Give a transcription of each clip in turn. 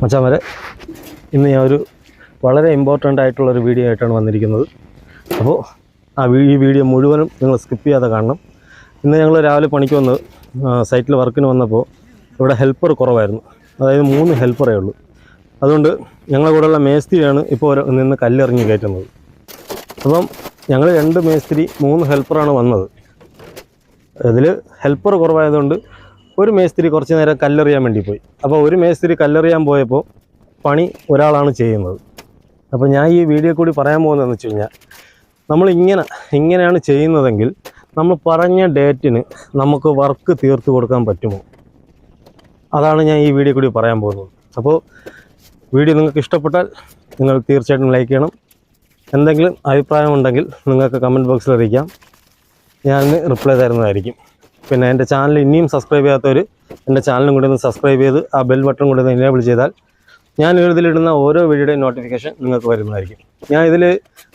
മച്ചാൻ വരെ ഇന്ന് ഞാൻ ഒരു വളരെ ഇമ്പോർട്ടന്റ് ആയിട്ടുള്ളൊരു വീഡിയോ ആയിട്ടാണ് വന്നിരിക്കുന്നത്. അപ്പോൾ ആ ഈ വീഡിയോ മുഴുവനും നിങ്ങൾ സ്കിപ്പ് ചെയ്യാതെ കാണണം. ഇന്ന് ഞങ്ങൾ രാവിലെ പണിക്ക് വന്ന് സൈറ്റിൽ വർക്കിന് വന്നപ്പോൾ ഇവിടെ ഹെൽപ്പർ കുറവായിരുന്നു. അതായത് മൂന്ന് ഹെൽപ്പറേ ഉള്ളൂ. അതുകൊണ്ട് ഞങ്ങളുടെ കൂടെയുള്ള മേസ്തിരിയാണ് ഇപ്പോൾ നിന്ന് കല്ലിറങ്ങി കയറ്റുന്നത്. അപ്പം ഞങ്ങൾ രണ്ട് മേസ്തിരി മൂന്ന് ഹെൽപ്പറാണ് വന്നത്. ഇതിൽ ഹെൽപ്പർ കുറവായതുകൊണ്ട് ഒരു മേസ്ത്രി കുറച്ച് നേരം കല്ലെറിയാൻ വേണ്ടി പോയി. അപ്പോൾ ഒരു മേസ്ത്രി കല്ലെറിയാൻ പോയപ്പോൾ പണി ഒരാളാണ് ചെയ്യുന്നത്. അപ്പോൾ ഞാൻ ഈ വീഡിയോ കൂടി പറയാൻ പോകുന്നതെന്ന് വെച്ച് കഴിഞ്ഞാൽ നമ്മൾ ഇങ്ങനെ ഇങ്ങനെയാണ് ചെയ്യുന്നതെങ്കിൽ നമ്മൾ പറഞ്ഞ ഡേറ്റിന് നമുക്ക് വർക്ക് തീർത്ത് കൊടുക്കാൻ പറ്റുമോ? അതാണ് ഞാൻ ഈ വീഡിയോ കൂടി പറയാൻ പോകുന്നത്. അപ്പോൾ വീഡിയോ നിങ്ങൾക്ക് ഇഷ്ടപ്പെട്ടാൽ നിങ്ങൾ തീർച്ചയായിട്ടും ലൈക്ക് ചെയ്യണം. എന്തെങ്കിലും അഭിപ്രായമുണ്ടെങ്കിൽ നിങ്ങൾക്ക് കമന്റ് ബോക്സിൽ അറിയിക്കാം. ഞാൻ റിപ്ലൈ തരുന്നതായിരിക്കും. പിന്നെ എന്റെ ചാനൽ ഇനിയും സബ്സ്ക്രൈബ് ചെയ്യാത്തവർ എന്റെ ചാനലും കൂടി ഒന്ന് സബ്സ്ക്രൈബ് ചെയ്ത് ആ ബെൽ ബട്ടൺ കൂടി ഒന്ന് എനേബിൾ ചെയ്താൽ ഞാൻ ഇതിലിടുന്ന ഓരോ വീഡിയോയുടെയും നോട്ടിഫിക്കേഷൻ നിങ്ങൾക്ക് വരുന്നതായിരിക്കും. ഞാൻ ഇതിൽ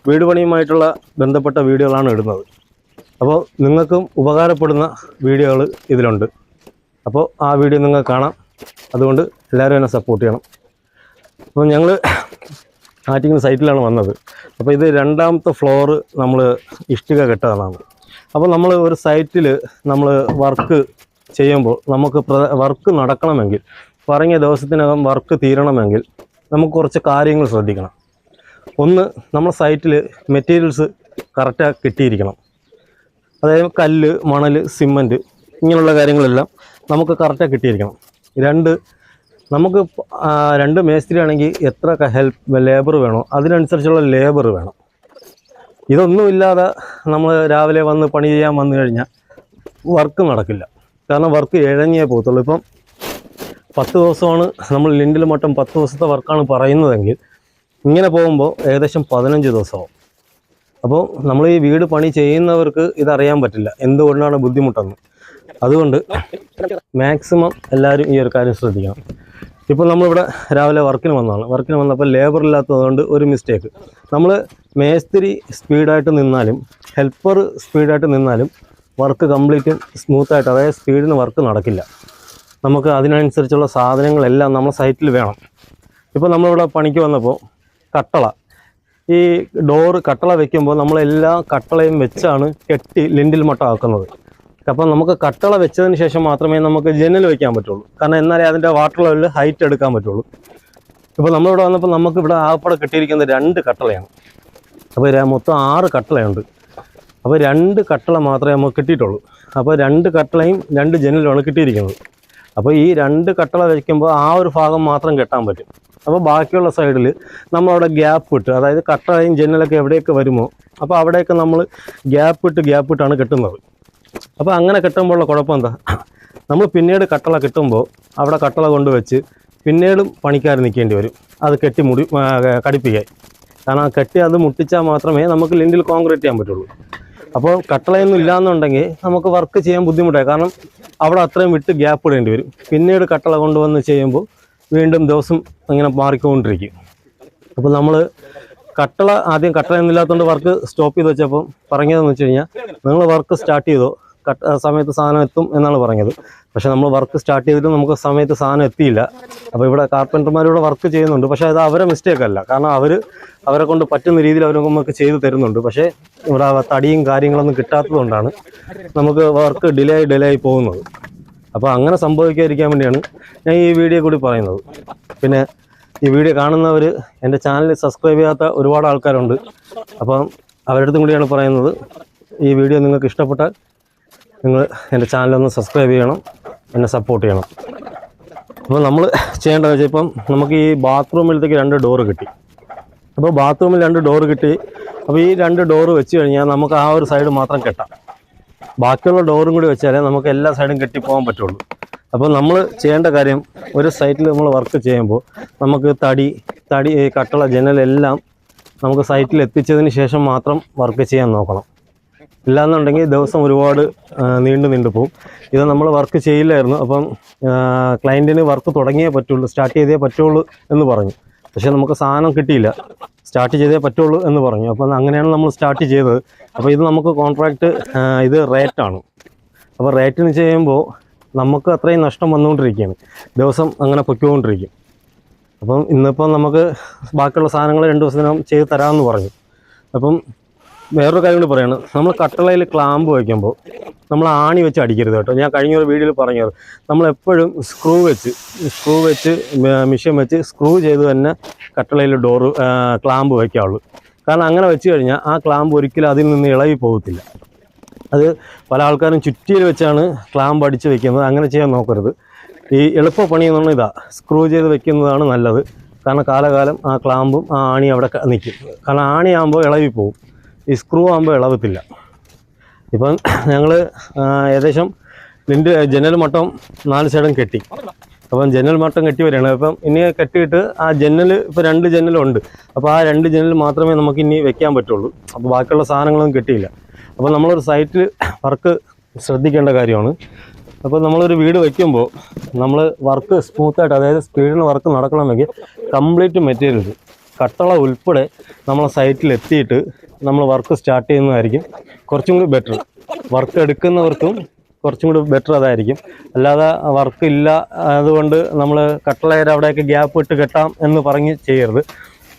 വീട് പണിയുമായിട്ടുള്ള ബന്ധപ്പെട്ട വീഡിയോകളാണ് ഇടുന്നത്. അപ്പോൾ നിങ്ങൾക്കും ഉപകാരപ്പെടുന്ന വീഡിയോകൾ ഇതിലുണ്ട്. അപ്പോൾ ആ വീഡിയോ നിങ്ങൾക്ക് കാണാം. അതുകൊണ്ട് എല്ലാവരും എന്നെ സപ്പോർട്ട് ചെയ്യണം. അപ്പോൾ ഞങ്ങൾ ആറ്റിങ്ങൽ സൈറ്റിലാണ് വന്നത്. അപ്പോൾ ഇത് രണ്ടാമത്തെ ഫ്ലോറ് നമ്മൾ ഇഷ്ടിക കെട്ടതാണ്. അപ്പോൾ നമ്മൾ ഒരു സൈറ്റിൽ നമ്മൾ വർക്ക് ചെയ്യുമ്പോൾ നമുക്ക് വർക്ക് നടക്കണമെങ്കിൽ പറഞ്ഞ ദിവസത്തിനകം വർക്ക് തീരണമെങ്കിൽ നമുക്ക് കുറച്ച് കാര്യങ്ങൾ ശ്രദ്ധിക്കണം. ഒന്ന് നമ്മൾ സൈറ്റിൽ മെറ്റീരിയൽസ് കറക്റ്റായി കിട്ടിയിരിക്കണം. അതായത് കല്ല് മണൽ സിമന്റ് ഇങ്ങനെയുള്ള കാര്യങ്ങളെല്ലാം നമുക്ക് കറക്റ്റായി കിട്ടിയിരിക്കണം. രണ്ട് നമുക്ക് രണ്ട് മേസ്ത്രി ആണെങ്കിൽ എത്ര ഹെൽപ്പ് ലേബർ വേണോ അതിനനുസരിച്ചുള്ള ലേബർ വേണം. ഇതൊന്നുമില്ലാതെ നമ്മൾ രാവിലെ വന്ന് പണി ചെയ്യാൻ വന്നു കഴിഞ്ഞാൽ വർക്ക് നടക്കില്ല. കാരണം വർക്ക് ഇഴഞ്ഞേ പോകത്തുള്ളൂ. ഇപ്പം പത്ത് ദിവസമാണ് നമ്മൾ ലിൻഡിൽ മട്ടം പത്ത് ദിവസത്തെ വർക്കാണ് പറയുന്നതെങ്കിൽ ഇങ്ങനെ പോകുമ്പോൾ ഏകദേശം പതിനഞ്ച് ദിവസമാവും. അപ്പോൾ നമ്മൾ ഈ വീട് പണി ചെയ്യുന്നവർക്ക് ഇതറിയാൻ പറ്റില്ല. എന്തുകൊണ്ടാണ് ബുദ്ധിമുട്ടെന്ന്. അതുകൊണ്ട് മാക്സിമം എല്ലാവരും ഈ ഒരു കാര്യം ശ്രദ്ധിക്കണം. ഇപ്പോൾ നമ്മളിവിടെ രാവിലെ വർക്കിന് വന്നതാണ്. വർക്കിന് വന്നപ്പോൾ ലേബർ ഇല്ലാത്തതുകൊണ്ട് ഒരു മിസ്റ്റേക്ക് നമ്മൾ മേസ്തിരി സ്പീഡായിട്ട് നിന്നാലും ഹെൽപ്പർ സ്പീഡായിട്ട് നിന്നാലും വർക്ക് കംപ്ലീറ്റ് സ്മൂത്തായിട്ട് അതായത് സ്പീഡിന് വർക്ക് നടക്കില്ല. നമുക്ക് അതിനനുസരിച്ചുള്ള സാധനങ്ങളെല്ലാം നമ്മുടെ സൈറ്റിൽ വേണം. ഇപ്പോൾ നമ്മളിവിടെ പണിക്ക് വന്നപ്പോൾ കട്ടള. ഈ ഡോറ് കട്ടള വെക്കുമ്പോൾ നമ്മളെല്ലാ കട്ടളയും വെച്ചാണ് കെട്ടി ലിൻഡിൽ മട്ട ആക്കുന്നത്. അപ്പം നമുക്ക് കട്ടള വെച്ചതിന് ശേഷം മാത്രമേ നമുക്ക് ജനൽ വയ്ക്കാൻ പറ്റുള്ളൂ. കാരണം എന്നാലേ അതിന്റെ വാട്ടർ ലെവലിൽ ഹൈറ്റ് എടുക്കാൻ പറ്റുള്ളൂ. ഇപ്പോൾ നമ്മളിവിടെ വന്നപ്പോൾ നമുക്ക് ഇവിടെ ആകപ്പാടെ കിട്ടിയിരിക്കുന്നത് രണ്ട് കട്ടളയാണ്. അപ്പോൾ മൊത്തം ആറ് കട്ടളയുണ്ട്. അപ്പോൾ രണ്ട് കട്ടള മാത്രമേ നമുക്ക് കിട്ടിയിട്ടുള്ളൂ. അപ്പോൾ രണ്ട് കട്ടളയും രണ്ട് ജനലുമാണ് കിട്ടിയിരിക്കുന്നത്. അപ്പോൾ ഈ രണ്ട് കട്ടള വയ്ക്കുമ്പോൾ ആ ഒരു ഭാഗം മാത്രം കെട്ടാൻ പറ്റും. അപ്പോൾ ബാക്കിയുള്ള സൈഡിൽ നമ്മളവിടെ ഗ്യാപ്പ് ഇട്ട് അതായത് കട്ടളയും ജനലൊക്കെ എവിടെയൊക്കെ വരുമോ അപ്പോൾ അവിടെയൊക്കെ നമ്മൾ ഗ്യാപ്പ് ഇട്ട് ഗ്യാപ്പ് ഇട്ടാണ് കെട്ടുന്നത്. അപ്പോൾ അങ്ങനെ കിട്ടുമ്പോഴുള്ള കുഴപ്പം എന്താ നമ്മൾ പിന്നീട് കട്ടള കിട്ടുമ്പോൾ അവിടെ കട്ടള കൊണ്ടുവച്ച് പിന്നീടും പണിക്കാർ നിൽക്കേണ്ടി വരും. അത് കെട്ടി മുടി കടിപ്പിക്കാൻ. കാരണം ആ കെട്ടി അത് മുട്ടിച്ചാൽ മാത്രമേ നമുക്ക് ലിൻഡിൽ കോൺക്രീറ്റ് ചെയ്യാൻ പറ്റുള്ളൂ. അപ്പോൾ കട്ടളയൊന്നും ഇല്ലാന്നുണ്ടെങ്കിൽ നമുക്ക് വർക്ക് ചെയ്യാൻ ബുദ്ധിമുട്ടായി. കാരണം അവിടെ അത്രയും വിട്ട് ഗ്യാപ്പ് ഇടേണ്ടി വരും. പിന്നീട് കട്ടള കൊണ്ടുവന്ന് ചെയ്യുമ്പോൾ വീണ്ടും ദിവസം അങ്ങനെ മാറിക്കൊണ്ടിരിക്കും. അപ്പോൾ നമ്മൾ കട്ടള ആദ്യം കട്ടള എന്നില്ലാത്തതുകൊണ്ട് വർക്ക് സ്റ്റോപ്പ് ചെയ്ത് വെച്ചപ്പോൾ പറഞ്ഞതെന്ന് വെച്ച് കഴിഞ്ഞാൽ നിങ്ങൾ വർക്ക് സ്റ്റാർട്ട് ചെയ്തോ കട്ട സമയത്ത് സാധനം എത്തും എന്നാണ് പറഞ്ഞത്. പക്ഷേ നമ്മൾ വർക്ക് സ്റ്റാർട്ട് ചെയ്തിട്ട് നമുക്ക് സമയത്ത് സാധനം എത്തിയില്ല. അപ്പോൾ ഇവിടെ കാർപ്പന്റർമാരിവിടെ വർക്ക് ചെയ്യുന്നുണ്ട്. പക്ഷേ അത് അവരെ മിസ്റ്റേക്ക് അല്ല. കാരണം അവർ അവരെ കൊണ്ട് പറ്റുന്ന രീതിയിൽ അവർ നമുക്ക് ചെയ്ത് തരുന്നുണ്ട്. പക്ഷേ ഇവിടെ തടിയും കാര്യങ്ങളൊന്നും കിട്ടാത്തതുകൊണ്ടാണ് നമുക്ക് വർക്ക് ഡിലേ ആയി ഡിലേ ആയി പോകുന്നത്. അപ്പോൾ അങ്ങനെ സംഭവിക്കാതിരിക്കാൻ വേണ്ടിയാണ് ഞാൻ ഈ വീഡിയോ കൂടി പറയുന്നത്. പിന്നെ ഈ വീഡിയോ കാണുന്നവർ എന്റെ ചാനൽ സബ്സ്ക്രൈബ് ചെയ്യാത്ത ഒരുപാട് ആൾക്കാരുണ്ട്. അപ്പം അവരുടെ അടുത്തും കൂടിയാണ് പറയുന്നത്. ഈ വീഡിയോ നിങ്ങൾക്ക് ഇഷ്ടപ്പെട്ടാൽ നിങ്ങൾ എന്റെ ചാനലൊന്ന് സബ്സ്ക്രൈബ് ചെയ്യണം. എന്നെ സപ്പോർട്ട് ചെയ്യണം. അപ്പോൾ നമ്മൾ ചെയ്യേണ്ടതെന്ന് വെച്ചാൽ ഇപ്പം നമുക്ക് ഈ ബാത്റൂമിലത്തേക്ക് രണ്ട് ഡോറ് കിട്ടി. അപ്പോൾ ബാത്റൂമിൽ രണ്ട് ഡോറ് കിട്ടി. അപ്പോൾ ഈ രണ്ട് ഡോറ് വെച്ച് കഴിഞ്ഞാൽ നമുക്ക് ആ ഒരു സൈഡ് മാത്രം കെട്ടാം. ബാക്കിയുള്ള ഡോറും കൂടി വെച്ചാലേ നമുക്ക് എല്ലാ സൈഡും കെട്ടിപ്പോകാൻ പറ്റുള്ളൂ. അപ്പോൾ നമ്മൾ ചെയ്യേണ്ട കാര്യം ഒരു സൈറ്റിൽ നമ്മൾ വർക്ക് ചെയ്യുമ്പോൾ നമുക്ക് തടി തടി കട്ടള ജനലെല്ലാം നമുക്ക് സൈറ്റിൽ എത്തിച്ചതിന് ശേഷം മാത്രം വർക്ക് ചെയ്യാൻ നോക്കണം. ഇല്ലാന്നുണ്ടെങ്കിൽ ദിവസം ഒരുപാട് നീണ്ടു നീണ്ടു പോകും ഇത് നമ്മൾ വർക്ക് ചെയ്യില്ലായിരുന്നു. അപ്പം ക്ലയന്റിന് വർക്ക് തുടങ്ങിയേ പറ്റുള്ളൂ സ്റ്റാർട്ട് ചെയ്തേ പറ്റുള്ളൂ എന്ന് പറഞ്ഞു. പക്ഷേ നമുക്ക് സാധനം കിട്ടിയില്ല. സ്റ്റാർട്ട് ചെയ്തേ പറ്റുള്ളൂ എന്ന് പറഞ്ഞു. അപ്പം അങ്ങനെയാണ് നമ്മൾ സ്റ്റാർട്ട് ചെയ്തത്. അപ്പോൾ ഇത് നമുക്ക് കോൺട്രാക്റ്റ് ഇത് റേറ്റാണ് അപ്പോൾ റേറ്റിന് ചെയ്യുമ്പോൾ നമുക്ക് അത്രയും നഷ്ടം വന്നുകൊണ്ടിരിക്കുകയാണ്. ദിവസം അങ്ങനെ പൊയ്ക്കൊണ്ടിരിക്കും. അപ്പം ഇന്നിപ്പം നമുക്ക് ബാക്കിയുള്ള സാധനങ്ങൾ രണ്ട് ദിവസം ചെയ്ത് തരാമെന്ന് പറഞ്ഞു. അപ്പം വേറൊരു കാര്യം കൂടി പറയുന്നത് നമ്മൾ കട്ടളയിൽ ക്ലാമ്പ് വയ്ക്കുമ്പോൾ നമ്മൾ ആണി വെച്ച് അടിക്കരുത് കേട്ടോ. ഞാൻ കഴിഞ്ഞൊരു വീഡിയോയിൽ പറഞ്ഞത്. നമ്മളെപ്പോഴും സ്ക്രൂ വെച്ച് സ്ക്രൂ വെച്ച് മിഷൻ വെച്ച് സ്ക്രൂ ചെയ്ത് തന്നെ കട്ടളയിൽ ഡോറ് ക്ലാമ്പ് വയ്ക്കാവുള്ളൂ. കാരണം അങ്ങനെ വെച്ച് കഴിഞ്ഞാൽ ആ ക്ലാമ്പ് ഒരിക്കലും അതിൽ നിന്ന് ഇളകി പോകത്തില്ല. അത് പല ആൾക്കാരും ചുറ്റിയിൽ വെച്ചാണ് ക്ലാമ്പ് അടിച്ച് വെക്കുന്നത്. അങ്ങനെ ചെയ്യാൻ നോക്കരുത്. ഈ എളുപ്പ പണി എന്ന് പറഞ്ഞാൽ ഇതാ. സ്ക്രൂ ചെയ്ത് വെക്കുന്നതാണ് നല്ലത്. കാരണം കാലകാലം ആ ക്ലാമ്പും ആ ആണി അവിടെ നിൽക്കും കാരണം ആണി ആകുമ്പോൾ ഇളവി പോവും. ഈ സ്ക്രൂ ആകുമ്പോൾ ഇളവത്തില്ല. ഇപ്പം ഞങ്ങൾ ഏകദേശം നിന്റെ ജനൽ മട്ടം നാല് സൈഡും കെട്ടി. അപ്പം ജനൽ മാത്രം കെട്ടി വരികയാണ്. അപ്പം ഇനി കെട്ടിയിട്ട് ആ ജനൽ ഇപ്പോൾ രണ്ട് ജനലുണ്ട്. അപ്പോൾ ആ രണ്ട് ജനൽ മാത്രമേ നമുക്ക് ഇനി വെക്കാൻ പറ്റുള്ളൂ. അപ്പോൾ ബാക്കിയുള്ള സാധനങ്ങളൊന്നും കെട്ടിയില്ല. അപ്പോൾ നമ്മളൊരു സൈറ്റിൽ വർക്ക് ശ്രദ്ധിക്കേണ്ട കാര്യമാണ്. അപ്പോൾ നമ്മളൊരു വീട് വയ്ക്കുമ്പോൾ നമ്മൾ വർക്ക് സ്മൂത്തായിട്ട് അതായത് സ്പീഡിന് വർക്ക് നടക്കണമെങ്കിൽ കംപ്ലീറ്റ് മെറ്റീരിയൽസ് കട്ടള ഉൾപ്പെടെ നമ്മളെ സൈറ്റിൽ എത്തിയിട്ട് നമ്മൾ വർക്ക് സ്റ്റാർട്ട് ചെയ്യുന്നതായിരിക്കും കുറച്ചും കൂടി ബെറ്റർ. വർക്ക് എടുക്കുന്നവർക്കും കുറച്ചും കൂടി ബെറ്റർ അതായിരിക്കും. അല്ലാതെ വർക്ക് ഇല്ല അതുകൊണ്ട് നമ്മൾ കട്ടളയുടെ അവിടെയൊക്കെ ഗ്യാപ്പ് ഇട്ട് കെട്ടാം എന്ന് പറഞ്ഞ് ചെയ്യരുത്.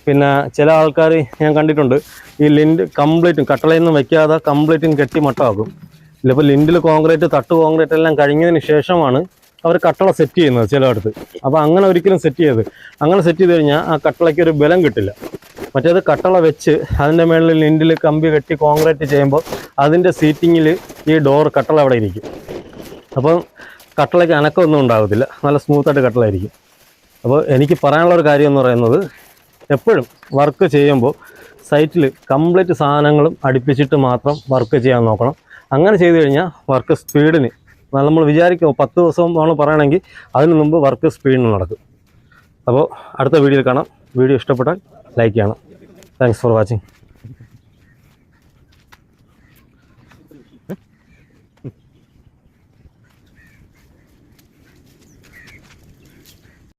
പിന്നെ ചില ആൾക്കാർ ഞാൻ കണ്ടിട്ടുണ്ട് ഈ ലിൻഡ് കംപ്ലീറ്റും കട്ടളയൊന്നും വെക്കാതെ കംപ്ലീറ്റും കെട്ടി മട്ടാക്കും ഇല്ലിപ്പോൾ ലിൻഡിൽ കോൺക്രീറ്റ് തട്ട് കോൺക്രീറ്റ് എല്ലാം കഴിഞ്ഞതിന് ശേഷമാണ് അവർ കട്ടള സെറ്റ് ചെയ്യുന്നത് ചിലയിടത്ത്. അപ്പോൾ അങ്ങനെ ഒരിക്കലും സെറ്റ് ചെയ്ത് അങ്ങനെ സെറ്റ് ചെയ്ത് കഴിഞ്ഞാൽ ആ കട്ടളയ്ക്ക് ഒരു ബലം കിട്ടില്ല. മറ്റേത് കട്ടള വെച്ച് അതിന്റെ മേളിൽ ലിൻഡിൽ കമ്പി കെട്ടി കോൺക്രീറ്റ് ചെയ്യുമ്പോൾ അതിന്റെ സീറ്റിങ്ങിൽ ഈ ഡോർ കട്ടള അവിടെ ഇരിക്കും. അപ്പം കട്ടളയ്ക്ക് അനക്കമൊന്നും ഉണ്ടാകത്തില്ല. നല്ല സ്മൂത്തായിട്ട് കട്ടളായിരിക്കും അപ്പോൾ എനിക്ക് പറയാനുള്ള ഒരു കാര്യം എന്ന് പറയുന്നത് എപ്പോഴും വർക്ക് ചെയ്യുമ്പോൾ സൈറ്റിൽ കംപ്ലീറ്റ് സാധനങ്ങളും അടുപ്പിച്ചിട്ട് മാത്രം വർക്ക് ചെയ്യാൻ നോക്കണം. അങ്ങനെ ചെയ്തു കഴിഞ്ഞാൽ വർക്ക് സ്പീഡിന് നമ്മൾ വിചാരിക്കും പത്ത് ദിവസം ആണ് പറയണമെങ്കിൽ അതിന് മുമ്പ് വർക്ക് സ്പീഡിന് നടക്കും. അപ്പോൾ അടുത്ത വീഡിയോയിൽ കാണാം. വീഡിയോ ഇഷ്ടപ്പെട്ടാൽ ലൈക്ക് ചെയ്യണം. Thanks for watching